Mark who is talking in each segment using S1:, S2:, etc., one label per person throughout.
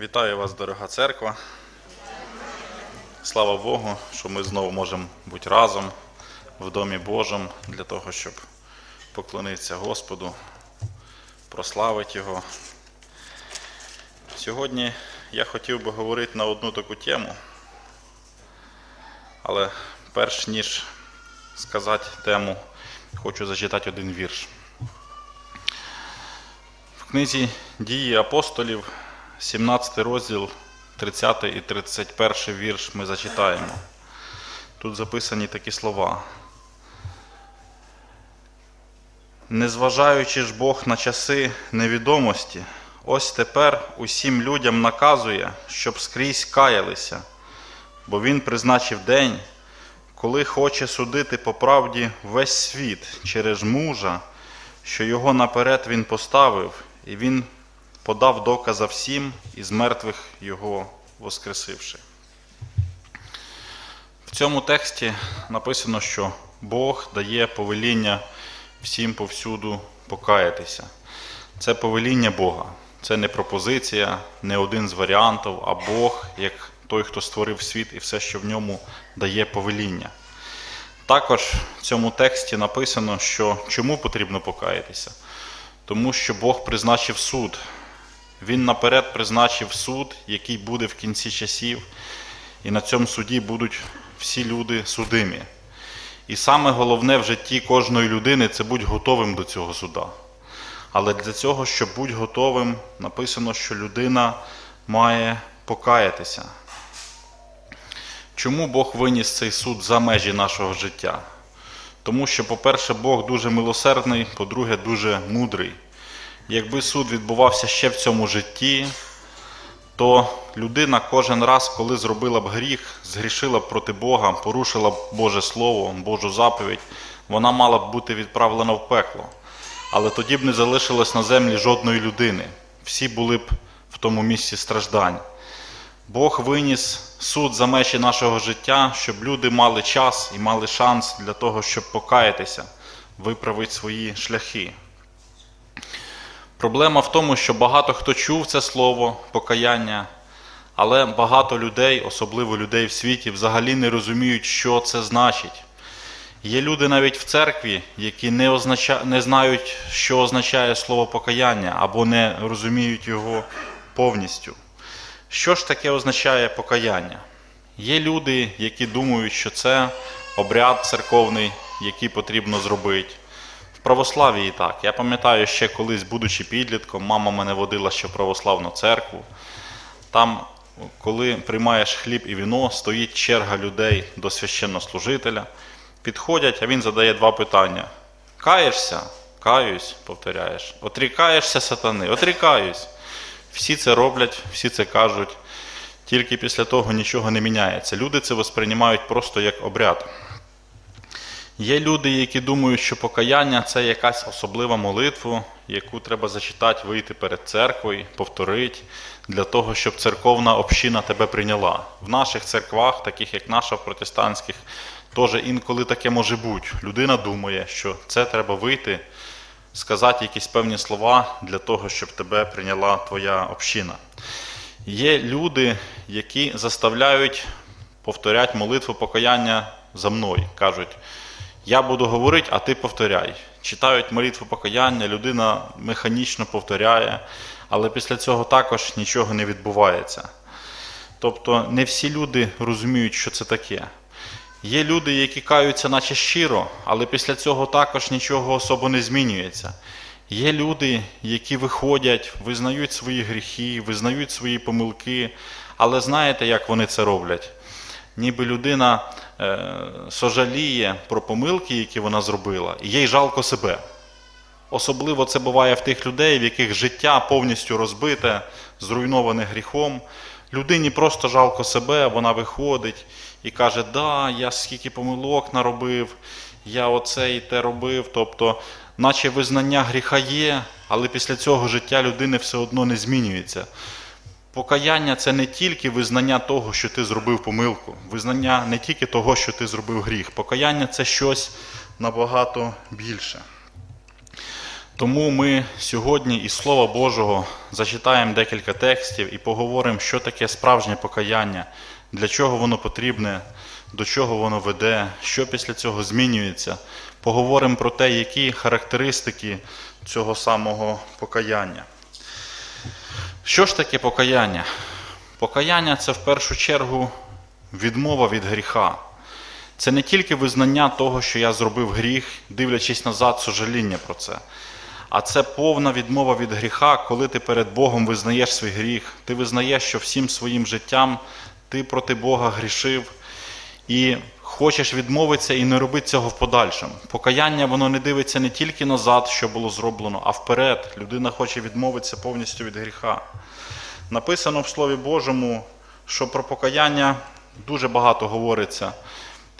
S1: Вітаю вас, дорога церква. Слава Богу, що ми знову можемо бути разом в Домі Божому для того, щоб поклонитися Господу, прославити Його. Сьогодні я хотів би говорити на одну таку тему, але перш ніж сказати тему, хочу зачитати один вірш. В книзі Дії апостолів, 17 розділ, 30 і 31 вірш ми зачитаємо. Тут записані такі слова. Незважаючи ж Бог на часи невідомості, ось тепер усім людям наказує, щоб скрізь каялися, бо Він призначив день, коли хоче судити по правді весь світ через мужа, що його наперед він поставив, і він подав доказа всім, із мертвих його воскресивши. В цьому тексті написано, що Бог дає повеління всім повсюду покаятися. Це повеління Бога. Це не пропозиція, не один з варіантів, а Бог, як той, хто створив світ і все, що в ньому дає повеління. Також в цьому тексті написано, що чому потрібно покаятися? Тому що Бог призначив суд. Він наперед призначив суд, який буде в кінці часів, і на цьому суді будуть всі люди судимі. І саме головне в житті кожної людини це бути готовим до цього суда. Але для цього, щоб бути готовим, написано, що людина має покаятися. Чому Бог виніс цей суд за межі нашого життя? Тому що, по-перше, Бог дуже милосердний, по-друге, дуже мудрий. Якби суд відбувався ще в цьому житті, то людина кожен раз, коли зробила б гріх, згрішила б проти Бога, порушила б Боже Слово, Божу заповідь, вона мала б бути відправлена в пекло. Але тоді б не залишилось на землі жодної людини. Всі були б в тому місці страждань. Бог виніс суд за межі нашого життя, щоб люди мали час і мали шанс для того, щоб покаятися, виправити свої шляхи. Проблема в тому, що багато хто чув це слово покаяння, але багато людей, особливо людей в світі, взагалі не розуміють, що це значить. Є люди навіть в церкві, які не, означа... не знають, що означає слово покаяння, або не розуміють його повністю. Що ж таке означає покаяння? Є люди, які думають, що це обряд церковний, який потрібно зробити. Православії так. Я пам'ятаю, ще колись, будучи підлітком, мама мене водила ще в православну церкву. Там, коли приймаєш хліб і віно, стоїть черга людей до священнослужителя. Підходять, а він задає два питання: Каєшся? Каюсь, повторяєш. Отрікаєшся сатани, отрікаюсь. Всі це роблять, всі це кажуть. Тільки після того нічого не міняється. Люди це восприймають просто як обряд. Є люди, які думають, що покаяння це якась особлива молитва, яку треба зачитати, вийти перед церквою, повторити, для того, щоб церковна община тебе прийняла. В наших церквах, таких як наша в протестантських, теж інколи таке може бути. Людина думає, що це треба вийти, сказати якісь певні слова для того, щоб тебе прийняла твоя община. Є люди, які заставляють повторяти молитву покаяння за мною. Кажуть, я буду говорити, а ти повторяй. Читають молитву покаяння, людина механічно повторяє, але після цього також нічого не відбувається. Тобто не всі люди розуміють, що це таке. Є люди, які каються, наче щиро, але після цього також нічого особо не змінюється. Є люди, які виходять, визнають свої гріхи, визнають свої помилки, але знаєте, як вони це роблять? Ніби людина сожаліє про помилки, які вона зробила, і їй жалко себе. Особливо це буває в тих людей, в яких життя повністю розбите, зруйноване гріхом. Людині просто жалко себе, вона виходить і каже, да, я скільки помилок наробив, я оце і те робив. Тобто, наче визнання гріха є, але після цього життя людини все одно не змінюється. Покаяння це не тільки визнання того, що ти зробив помилку, визнання не тільки того, що ти зробив гріх. Покаяння це щось набагато більше. Тому ми сьогодні із Слова Божого зачитаємо декілька текстів і поговоримо, що таке справжнє покаяння, для чого воно потрібне, до чого воно веде, що після цього змінюється. Поговоримо про те, які характеристики цього самого покаяння. Що ж таке покаяння? Покаяння це в першу чергу відмова від гріха. Це не тільки визнання того, що я зробив гріх, дивлячись назад, сожаління про це. А це повна відмова від гріха, коли ти перед Богом визнаєш свій гріх. Ти визнаєш, що всім своїм життям ти проти Бога грішив і хочеш відмовитися і не робити цього в подальшому. Покаяння воно не дивиться не тільки назад, що було зроблено, а вперед. Людина хоче відмовитися повністю від гріха. Написано в Слові Божому, що про покаяння дуже багато говориться.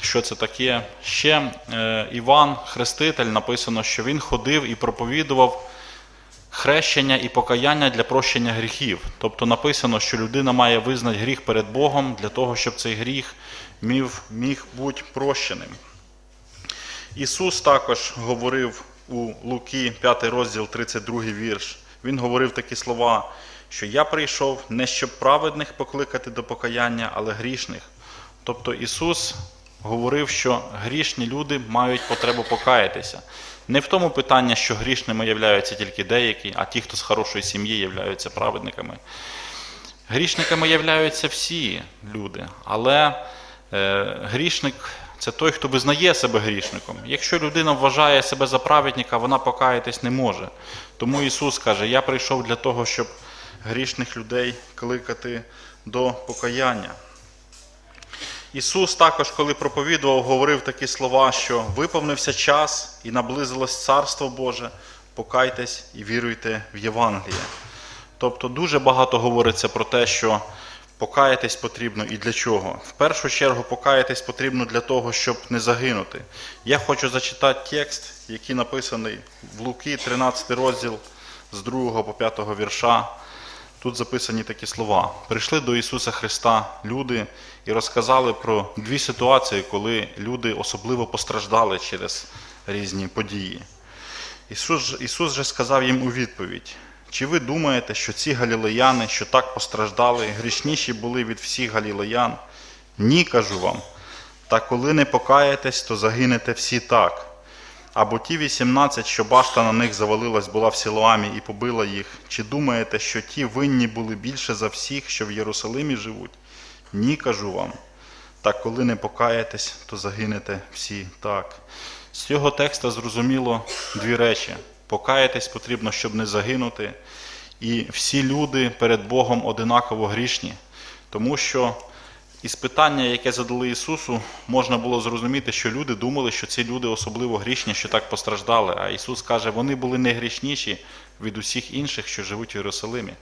S1: Що це таке? Ще е, Іван, Хреститель, написано, що він ходив і проповідував хрещення і покаяння для прощення гріхів. Тобто написано, що людина має визнати гріх перед Богом для того, щоб цей гріх міг, міг бути прощеним. Ісус також говорив у Луки, 5 розділ, 32 вірш. Він говорив такі слова, що я прийшов не щоб праведних покликати до покаяння, але грішних. Тобто Ісус говорив, що грішні люди мають потребу покаятися. Не в тому питанні, що грішними являються тільки деякі, а ті, хто з хорошої сім'ї являються праведниками. Грішниками являються всі люди, але е, грішник це той, хто визнає себе грішником. Якщо людина вважає себе за праведника, вона покаятись не може. Тому Ісус каже: Я прийшов для того, щоб грішних людей кликати до покаяння. Ісус також, коли проповідував, говорив такі слова, що виповнився час і наблизилось Царство Боже, покайтесь і віруйте в Євангеліє. Тобто дуже багато говориться про те, що покаятись потрібно і для чого. В першу чергу покаятись потрібно для того, щоб не загинути. Я хочу зачитати текст, який написаний в Луки, 13 розділ з 2 по 5 вірша. Тут записані такі слова: прийшли до Ісуса Христа люди і розказали про дві ситуації, коли люди особливо постраждали через різні події. Ісус, Ісус же сказав їм у відповідь: чи ви думаєте, що ці галілеяни, що так постраждали, грішніші були від всіх галілеян? Ні, кажу вам. Та коли не покаєтесь, то загинете всі так. Або ті 18, що башта на них завалилась, була в Силоамі і побила їх. Чи думаєте, що ті винні були більше за всіх, що в Єрусалимі живуть? Ні, кажу вам. Так коли не покаєтесь, то загинете всі так. З цього текста зрозуміло дві речі: покаятись потрібно, щоб не загинути, і всі люди перед Богом одинаково грішні, тому що із питання, яке задали Ісусу, можна було зрозуміти, що люди думали, що ці люди особливо грішні, що так постраждали. А Ісус каже, вони були не грішніші від усіх інших, що живуть в Єрусалимі.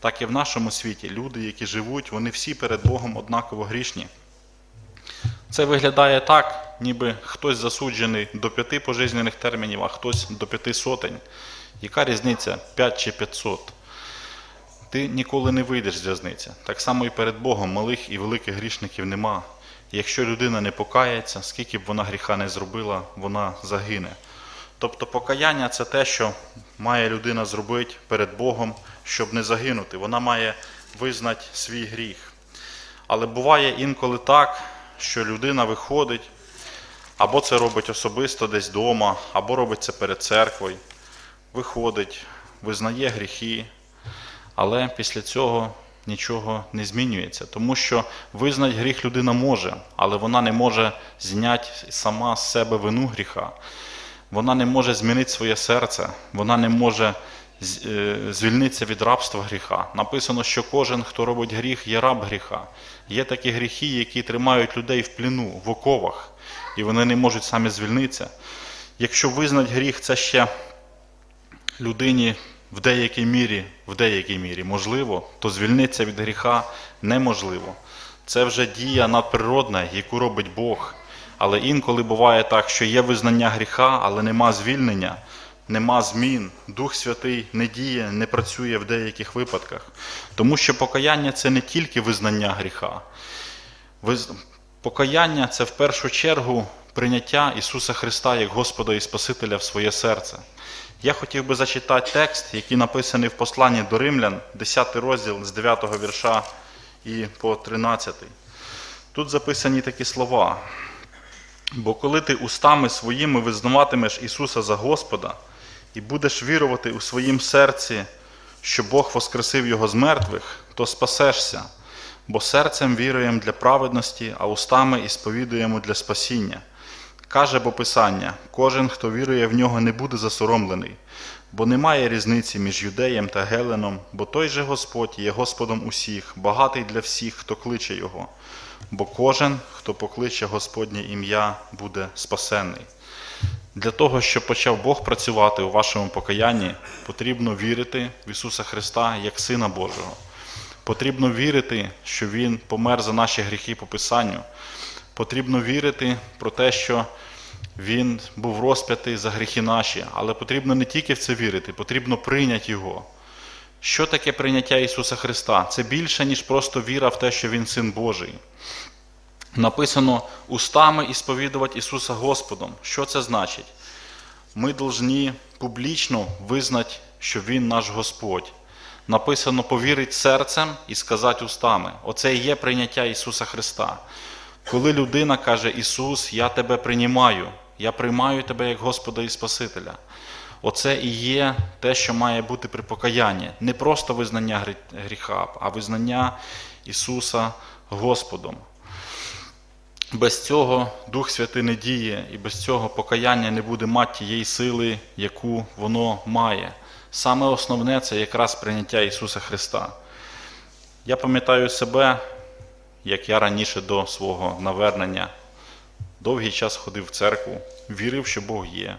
S1: Так і в нашому світі люди, які живуть, вони всі перед Богом однаково грішні. Це виглядає так, ніби хтось засуджений до п'яти пожизнених термінів, а хтось до п'яти сотень. Яка різниця 5 чи 500? Ти ніколи не вийдеш з в'язниці. Так само і перед Богом малих і великих грішників нема. Якщо людина не покається, скільки б вона гріха не зробила, вона загине. Тобто покаяння це те, що має людина зробити перед Богом, щоб не загинути. Вона має визнати свій гріх. Але буває інколи так, що людина виходить, або це робить особисто десь вдома, або робить це перед церквою, виходить, визнає гріхи, але після цього нічого не змінюється. Тому що визнати гріх людина може, але вона не може зняти сама з себе вину гріха. Вона не може змінити своє серце, вона не може е, звільнитися від рабства гріха. Написано, що кожен, хто робить гріх, є раб гріха. Є такі гріхи, які тримають людей в пліну, в оковах, і вони не можуть самі звільнитися. Якщо визнати гріх, це ще людині в деякій мірі, в деякій мірі можливо, то звільнитися від гріха неможливо. Це вже дія надприродна, яку робить Бог. Але інколи буває так, що є визнання гріха, але нема звільнення, нема змін. Дух Святий не діє, не працює в деяких випадках. Тому що покаяння це не тільки визнання гріха. Покаяння це в першу чергу прийняття Ісуса Христа як Господа і Спасителя в своє серце. Я хотів би зачитати текст, який написаний в посланні до римлян, 10 розділ з 9 вірша і по 13. Тут записані такі слова. Бо коли ти устами своїми визнаватимеш Ісуса за Господа і будеш вірувати у своїм серці, що Бог воскресив Його з мертвих, то спасешся, бо серцем віруємо для праведності, а устами і сповідуємо для спасіння. Каже бо Писання: кожен, хто вірує в нього, не буде засоромлений, бо немає різниці між юдеєм та геленом, бо той же Господь є Господом усіх, багатий для всіх, хто кличе Його. Бо кожен, хто покличе Господнє ім'я, буде спасенний. Для того, щоб почав Бог працювати у вашому покаянні, потрібно вірити в Ісуса Христа як Сина Божого. Потрібно вірити, що Він помер за наші гріхи по Писанню. Потрібно вірити про те, що Він був розп'ятий за гріхи наші, але потрібно не тільки в це вірити, потрібно прийняти Його. Що таке прийняття Ісуса Христа? Це більше, ніж просто віра в те, що Він Син Божий. Написано устами і сповідувати Ісуса Господом. Що це значить? Ми повинні публічно визнати, що Він наш Господь. Написано повірити серцем і сказати устами. Оце і є прийняття Ісуса Христа. Коли людина каже, Ісус, я тебе приймаю, я приймаю тебе як Господа і Спасителя. Оце і є те, що має бути при покаянні. Не просто визнання гріха, а визнання Ісуса Господом. Без цього Дух Святий не діє, і без цього покаяння не буде мати тієї сили, яку воно має. Саме основне це якраз прийняття Ісуса Христа. Я пам'ятаю себе, як я раніше до свого навернення довгий час ходив в церкву, вірив, що Бог є,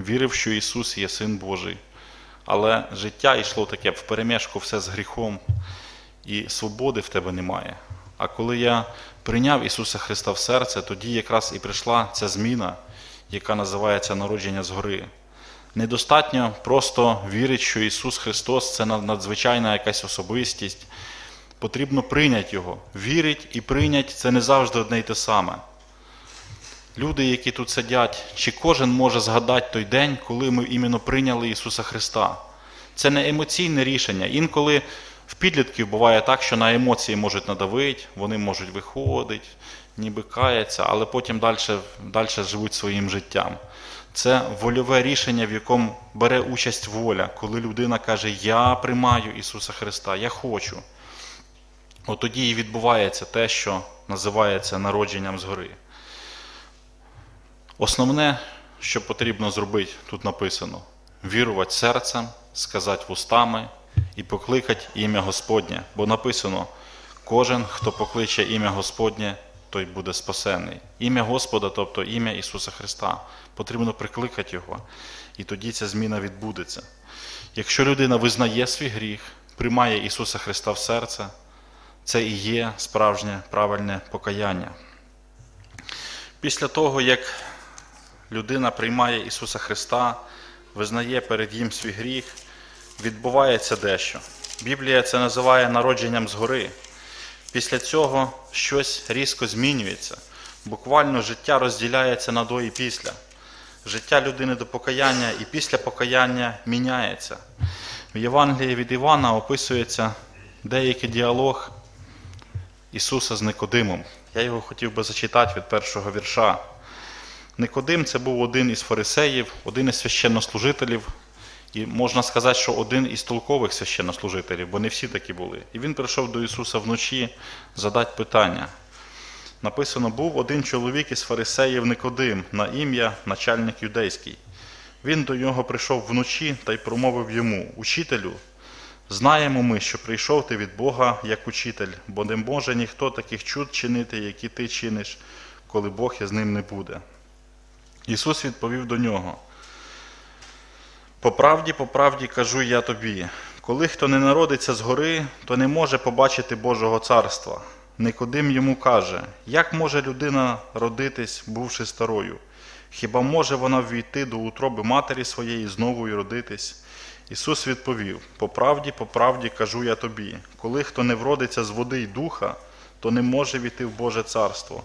S1: вірив, що Ісус є Син Божий. Але життя йшло таке вперемешку все з гріхом, і свободи в тебе немає. А коли я прийняв Ісуса Христа в серце, тоді якраз і прийшла ця зміна, яка називається народження згори. Недостатньо просто вірити, що Ісус Христос це надзвичайна якась особистість. Потрібно прийняти Його. Вірить і прийняти це не завжди одне й те саме. Люди, які тут сидять, чи кожен може згадати той день, коли ми іменно прийняли Ісуса Христа. Це не емоційне рішення. Інколи в підлітків буває так, що на емоції можуть надавити, вони можуть виходити, ніби каяться, але потім далі, далі живуть своїм життям. Це вольове рішення, в якому бере участь воля, коли людина каже, я приймаю Ісуса Христа, я хочу. От тоді і відбувається те, що називається народженням згори. Основне, що потрібно зробити, тут написано: вірувати серцем, сказати вустами і покликати ім'я Господнє. Бо написано: кожен, хто покличе ім'я Господнє, той буде спасений. Ім'я Господа, тобто ім'я Ісуса Христа. Потрібно прикликати Його, і тоді ця зміна відбудеться. Якщо людина визнає свій гріх, приймає Ісуса Христа в серце, це і є справжнє правильне покаяння. Після того, як людина приймає Ісуса Христа, визнає перед Ним свій гріх, відбувається дещо. Біблія це називає народженням згори. Після цього щось різко змінюється. Буквально життя розділяється на до і після. Життя людини до покаяння і після покаяння міняється. В Євангелії від Івана описується деякий діалог Ісуса з Никодимом. Я його хотів би зачитати від першого вірша. Никодим це був один із фарисеїв, один із священнослужителів, і можна сказати, що один із толкових священнослужителів, бо не всі такі були. І він прийшов до Ісуса вночі задати питання. Написано, був один чоловік із фарисеїв Никодим на ім'я начальник юдейський. Він до нього прийшов вночі та й промовив йому: Учителю, знаємо ми, що прийшов ти від Бога як учитель, бо не може ніхто таких чуд чинити, які ти чиниш, коли Бог із ним не буде. Ісус відповів до нього: По правді, по правді кажу я тобі, коли хто не народиться згори, то не може побачити Божого царства. Никодим йому каже, як може людина родитись, бувши старою? Хіба може вона ввійти до утроби матері своєї знову й родитись? Ісус відповів: По правді, по правді кажу я тобі, коли хто не вродиться з води й духа, то не може війти в Боже царство.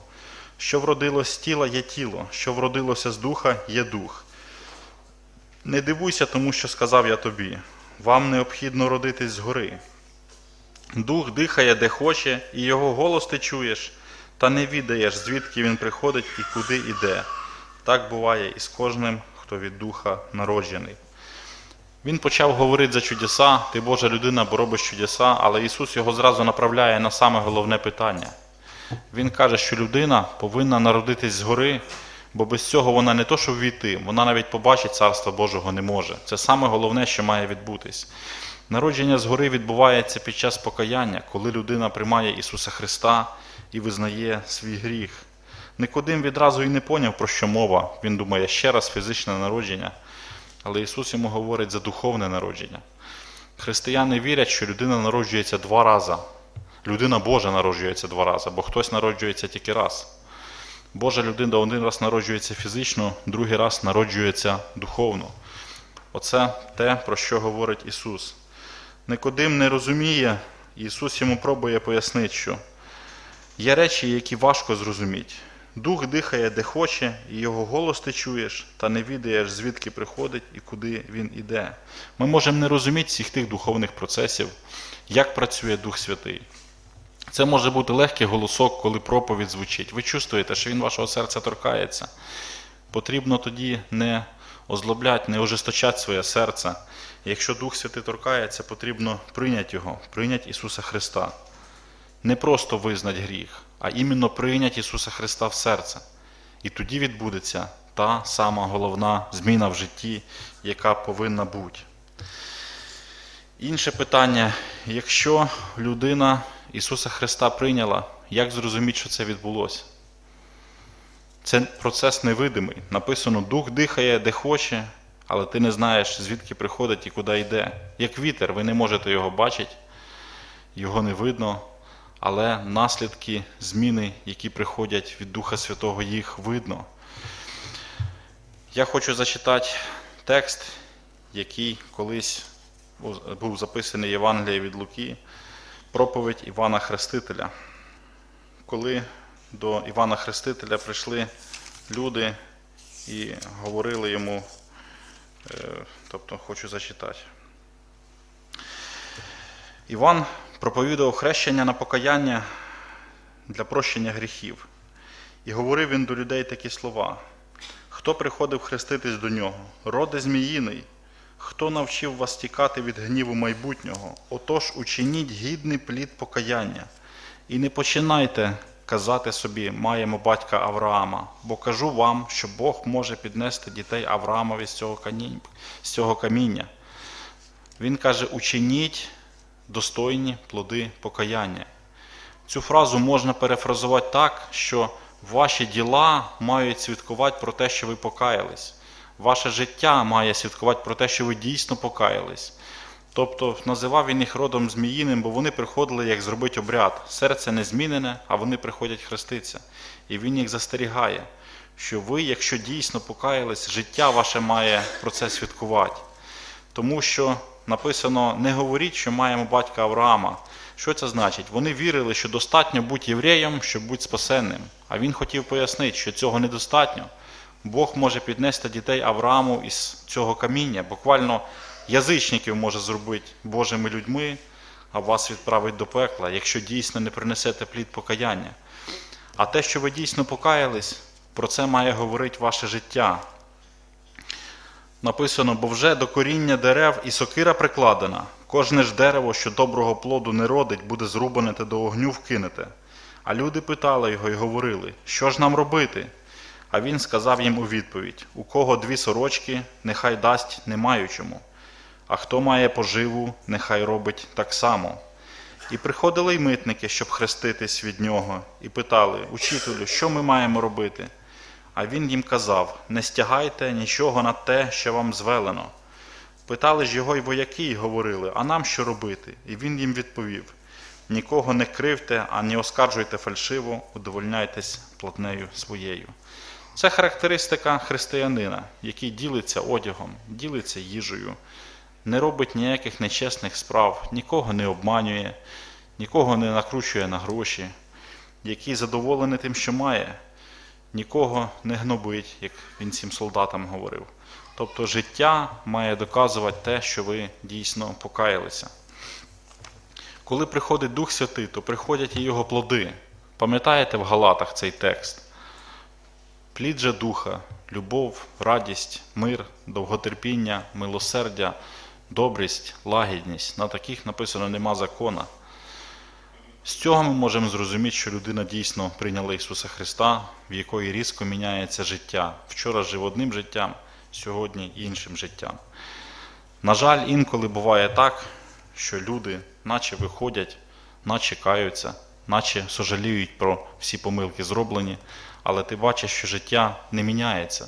S1: Що вродилось з тіла є тіло, що вродилося з духа є дух. Не дивуйся тому, що сказав я тобі. Вам необхідно родитись згори. Дух дихає, де хоче, і його голос ти чуєш, та не відаєш, звідки він приходить і куди іде. Так буває і з кожним, хто від духа народжений. Він почав говорити за чудеса, ти Божа людина, бо робиш чудеса, але Ісус його зразу направляє на саме головне питання. Він каже, що людина повинна народитись згори, бо без цього вона не то, що ввійти, вона навіть побачить Царства Божого не може. Це саме головне, що має відбутись. Народження згори відбувається під час покаяння, коли людина приймає Ісуса Христа і визнає свій гріх. Никодим відразу і не поняв, про що мова. Він думає, ще раз фізичне народження. Але Ісус йому говорить за духовне народження. Християни вірять, що людина народжується два рази. Людина Божа народжується два рази, бо хтось народжується тільки раз. Божа людина один раз народжується фізично, другий раз народжується духовно. Оце те, про що говорить Ісус. Никодим не розуміє, Ісус йому пробує пояснити, що є речі, які важко зрозуміти. Дух дихає, де хоче, і його голос ти чуєш, та не відаєш, звідки приходить і куди він іде. Ми можемо не розуміти всіх тих духовних процесів, як працює Дух Святий. Це може бути легкий голосок, коли проповідь звучить. Ви чувствуєте, що він вашого серця торкається. Потрібно тоді не озлобляти, не ожесточати своє серце. Якщо Дух Святий торкається, потрібно прийняти його, прийняти Ісуса Христа. Не просто визнати гріх, а іменно прийняти Ісуса Христа в серце. І тоді відбудеться та сама головна зміна в житті, яка повинна бути. Інше питання: якщо людина Ісуса Христа прийняла, як зрозуміти, що це відбулося? Це процес невидимий. Написано, дух дихає де хоче, але ти не знаєш, звідки приходить і куди йде. Як вітер, ви не можете його бачити, його не видно, але наслідки зміни, які приходять від Духа Святого, їх видно. Я хочу зачитати текст, який колись був записаний в Євангелії від Луки, проповідь Івана Хрестителя. Коли до Івана Хрестителя прийшли люди і говорили йому, е, тобто хочу зачитати. Іван проповідував хрещення на покаяння для прощення гріхів. І говорив він до людей такі слова: Хто приходив хреститись до нього? Роди Зміїний, хто навчив вас тікати від гніву майбутнього? Отож учиніть гідний плід покаяння. І не починайте казати собі, маємо батька Авраама, бо кажу вам, що Бог може піднести дітей Авраамові з цього каміння. Він каже: учиніть достойні плоди покаяння. Цю фразу можна перефразувати так, що ваші діла мають свідкувати про те, що ви покаялись. Ваше життя має свідкувати про те, що ви дійсно покаялись. Тобто називав він їх родом зміїним, бо вони приходили, як зробити обряд. Серце не змінене, а вони приходять хреститися. І він їх застерігає, що ви, якщо дійсно покаялись, життя ваше має про це свідкувати. Тому що написано: не говоріть, що маємо батька Авраама. Що це значить? Вони вірили, що достатньо бути євреєм, щоб бути спасенним. А він хотів пояснити, що цього недостатньо. Бог може піднести дітей Аврааму із цього каміння. Буквально язичників може зробити Божими людьми, а вас відправить до пекла, якщо дійсно не принесете плід покаяння. А те, що ви дійсно покаялись, про це має говорити ваше життя. Написано, бо вже до коріння дерев і сокира прикладена. Кожне ж дерево, що доброго плоду не родить, буде зрубане та до огню вкинете. А люди питали його і говорили, що ж нам робити? А він сказав їм у відповідь: У кого дві сорочки, нехай дасть не маючому, а хто має поживу, нехай робить так само. І приходили й митники, щоб хреститись від нього, і питали Учителю, що ми маємо робити? А він їм казав: Не стягайте нічого на те, що вам звелено. Питали ж його й вояки, й говорили, а нам що робити? І він їм відповів: Нікого не кривте, а не оскаржуйте фальшиво, удовольняйтесь платнею своєю. Це характеристика християнина, який ділиться одягом, ділиться їжею, не робить ніяких нечесних справ, нікого не обманює, нікого не накручує на гроші, який задоволений тим, що має, нікого не гнобить, як він цим солдатам говорив. Тобто життя має доказувати те, що ви дійсно покаялися. Коли приходить Дух Святий, то приходять і його плоди. Пам'ятаєте в Галатах цей текст? Плід же духа, любов, радість, мир, довготерпіння, милосердя, добрість, лагідність. На таких написано нема закона. З цього ми можемо зрозуміти, що людина дійсно прийняла Ісуса Христа, в якої різко міняється життя. Вчора жив одним життям, сьогодні іншим життям. На жаль, інколи буває так, що люди наче виходять, наче каються, наче сожаліють про всі помилки зроблені, але ти бачиш, що життя не міняється.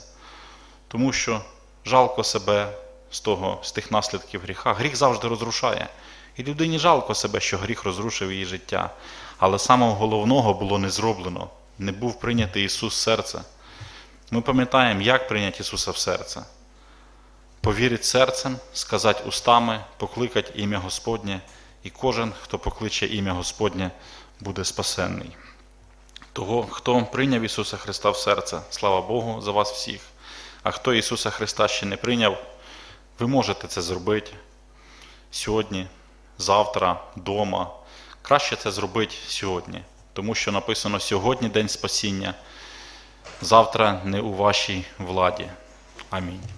S1: Тому що жалко себе з, того, з тих наслідків гріха. Гріх завжди розрушає. І людині жалко себе, що гріх розрушив її життя. Але самого головного було не зроблено, не був прийнятий Ісус серце. Ми пам'ятаємо, як прийняти Ісуса в серце. Повірить серцем, сказати устами, покликать ім'я Господнє, і кожен, хто покличе ім'я Господнє, буде спасенний. Того, хто прийняв Ісуса Христа в серце, слава Богу, за вас всіх. А хто Ісуса Христа ще не прийняв, ви можете це зробити сьогодні, завтра, вдома. Краще це зробити сьогодні, тому що написано сьогодні день спасіння, завтра не у вашій владі. Амінь.